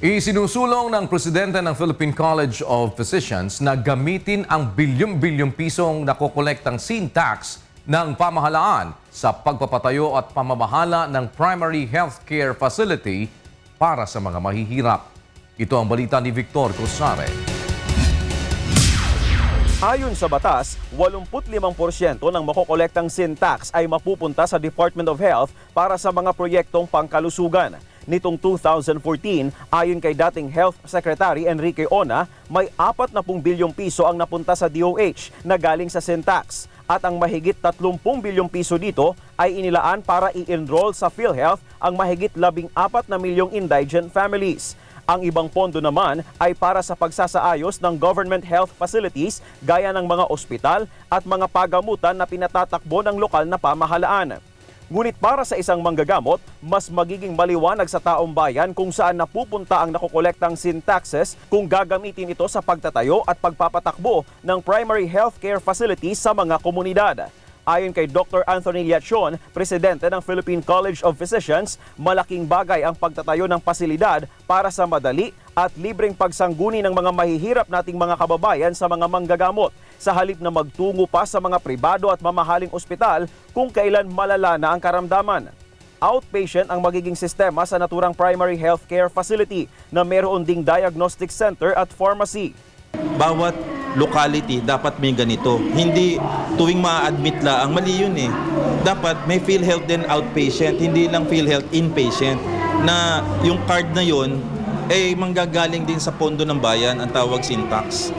Isinusulong ng presidente ng Philippine College of Physicians na gamitin ang bilyong-bilyong pisong nakokolektang sin tax ng pamahalaan sa pagpapatayo at pamamahala ng primary healthcare facility para sa mga mahihirap. Ito ang balita ni Victor Cosare. Ayon sa batas, 85% ng makokolektang sin tax ay mapupunta sa Department of Health para sa mga proyektong pangkalusugan. Nitong 2014, ayon kay dating Health Secretary Enrique Ona, may 40 bilyong piso ang napunta sa DOH na galing sa sin tax. At ang mahigit 30 bilyong piso dito ay inilaan para i-enroll sa PhilHealth ang mahigit 14 na milyong indigent families. Ang ibang pondo naman ay para sa pagsasaayos ng government health facilities gaya ng mga ospital at mga pagamutan na pinatatakbo ng lokal na pamahalaan. Ngunit para sa isang manggagamot, mas magiging maliwanag sa taong bayan kung saan napupunta ang nakokolektang sin taxes kung gagamitin ito sa pagtatayo at pagpapatakbo ng primary healthcare facilities sa mga komunidad. Ayon kay Dr. Anthony Liachon, presidente ng Philippine College of Physicians, malaking bagay ang pagtatayo ng pasilidad para sa madali at libreng pagsangguni ng mga mahihirap nating mga kababayan sa mga manggagamot sa halip na magtungo pa sa mga pribado at mamahaling ospital kung kailan malala na ang karamdaman. Outpatient ang magiging sistema sa naturang primary healthcare facility na mayroon ding diagnostic center at pharmacy. bawat locality dapat may ganito. Hindi tuwing ma-admit la ang mali yun eh. Dapat may PhilHealth din outpatient, hindi lang PhilHealth inpatient na yung card na yun ay manggagaling din sa pondo ng bayan ang tawag syntax.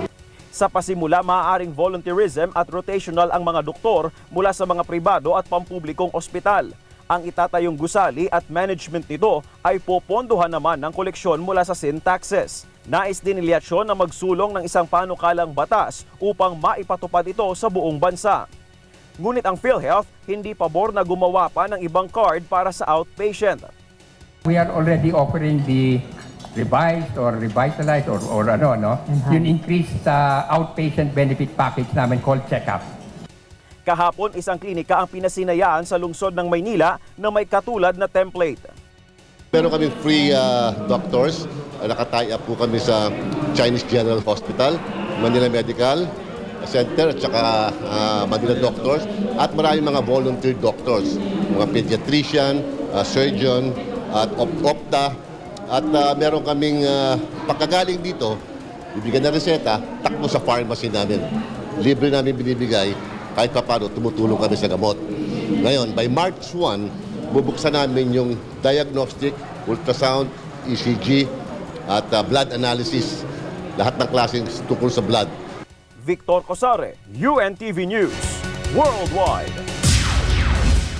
Sa pasimula, maaaring volunteerism at rotational ang mga doktor mula sa mga pribado at pampublikong ospital. Ang itatayong gusali at management nito ay popondohan naman ng koleksyon mula sa sin taxes. Nais din ni Liachon na magsulong ng isang panukalang batas upang maipatupad ito sa buong bansa. Ngunit ang PhilHealth hindi pabor na gumawa pa ng ibang card para sa outpatient. We are already offering the revised or revitalized or, or ano, no? Yung increased uh, outpatient benefit package namin called checkup. Kahapon, isang klinika ang pinasinayaan sa lungsod ng Maynila na may katulad na template. Meron kami free uh, doctors. Uh, Nakatie up po kami sa Chinese General Hospital, Manila Medical Center, at saka uh, Manila Doctors. At maraming mga volunteer doctors, mga pediatrician, uh, surgeon, at op- opta. At uh, meron kaming uh, pagkagaling dito, bibigyan ng reseta, takbo sa pharmacy namin. Libre namin binibigay, kahit pa paano tumutulong kami sa gamot. Ngayon, by March 1, bubuksan namin yung diagnostic, ultrasound, ECG, at uh, blood analysis. Lahat ng klaseng tungkol sa blood. Victor Cosare, UNTV News, Worldwide.